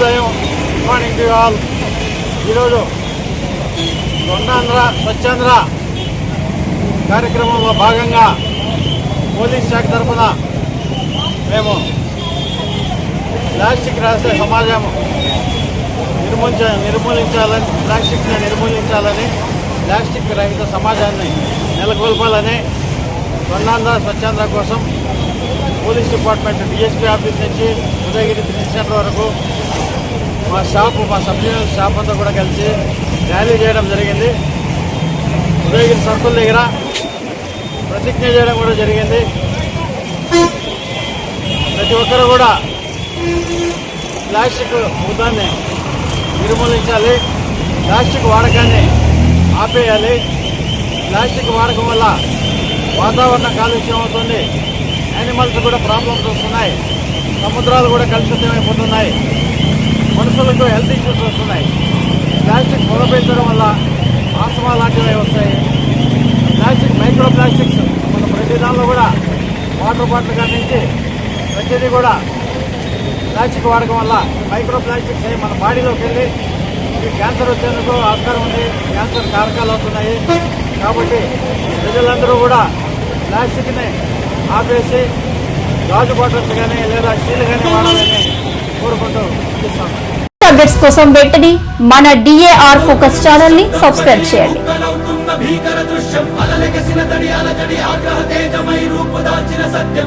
శుభోదయం morning to all ఈరోజు రెండాంధ్ర స్వచ్ఛాంధ్ర కార్యక్రమంలో భాగంగా పోలీస్ శాఖ తరఫున మేము ప్లాస్టిక్ రాసే సమాజం నిర్మూలించ నిర్మూలించాలని ప్లాస్టిక్ని నిర్మూలించాలని ప్లాస్టిక్ రహిత సమాజాన్ని నెలకొల్పాలని స్వర్ణాంధ్ర స్వచ్ఛాంధ్ర కోసం పోలీస్ డిపార్ట్మెంట్ డిఎస్పీ ఆఫీస్ నుంచి ఉదయగిరి త్రిచ్ సెంటర్ వరకు మా షాపు మా సబ్ షాప్ అంతా కూడా కలిసి ర్యాలీ చేయడం జరిగింది. ఉదయగిరి సర్కుల దగ్గర ప్రతిజ్ఞ చేయడం కూడా జరిగింది. ప్రతి ఒక్కరు కూడా ప్లాస్టిక్ భూతాన్ని నిర్మూలించాలి ప్లాస్టిక్ వాడకాన్ని ఆపేయాలి. ప్లాస్టిక్ వాడకం వల్ల వాతావరణ కాలుష్యం అవుతుంది. యానిమల్స్ కూడా ప్రాబ్లమ్స్ వస్తున్నాయి. సముద్రాలు కూడా కలుషితమైపోతున్నాయి. మనుషులకు హెల్త్ ఇష్యూస్ వస్తున్నాయి. ప్లాస్టిక్ పొగపెట్టడం వల్ల ఆస్తమా లాంటివి వస్తాయి. ప్లాస్టిక్ మైక్రో ప్లాస్టిక్స్ మన ప్రతి దానిలో కూడా వాటర్ బాటిల్ కాడి నుంచి ప్రతిదీ కూడా ప్లాస్టిక్ వాడకం వల్ల మైక్రో ప్లాస్టిక్స్ అయి మన బాడీలోకి వెళ్ళి ఈ క్యాన్సర్ వచ్చేందుకు ఆస్కారం ఉంది. క్యాన్సర్ కారకాలు అవుతున్నాయి. కాబట్టి ప్రజలందరూ కూడా ప్లాస్టిక్ని ఆపేసి గాజు బాటిల్స్ కానీ లేదా స్టీల్ కానీ వాడాలని కోరుకుంటూ అప్డేట్స్ కోసం వెంటనే మన డిఏఆర్ ఫోకస్ ఛానల్ని సబ్స్క్రైబ్ చేయండి. భీకర దృశ్యం అలలెగసిన ఆగ్రహ తేజమై రూపు దాల్చిన సత్యం.